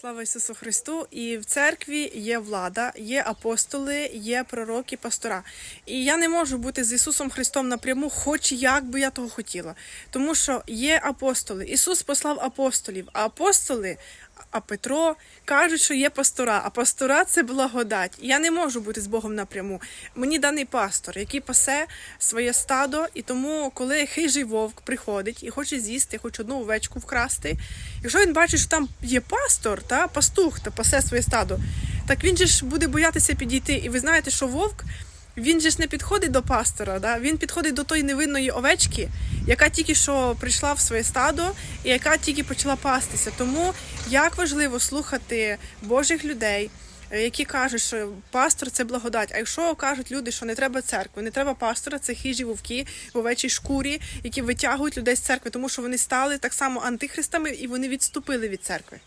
Слава Ісусу Христу! І в церкві є влада, є апостоли, є пророки, пастора. І я не можу бути з Ісусом Христом напряму, хоч як би я того хотіла. Тому що є апостоли. Ісус послав апостолів, а апостоли, а Петро кажуть, що є пастора, а пастора це благодать. Я не можу бути з Богом напряму. Мені даний пастор, який пасе своє стадо, і тому, коли хижий вовк приходить і хоче з'їсти, хоч одну овечку вкрасти, якщо він бачить, що там є пастор, та пастух, та пасе своє стадо, так він же ж буде боятися підійти. І ви знаєте, що вовк. Він же ж не підходить до пастора, да? він підходить до тої невинної овечки, яка тільки що прийшла в своє стадо і яка тільки почала пастися. Тому як важливо слухати Божих людей, е, які кажуть, що пастор це благодать. А якщо кажуть люди, що не треба церкви, не треба пастора, це хижі вовки в овечій шкурі, які витягують людей з церкви, тому що вони стали так само антихристами і вони відступили від церкви.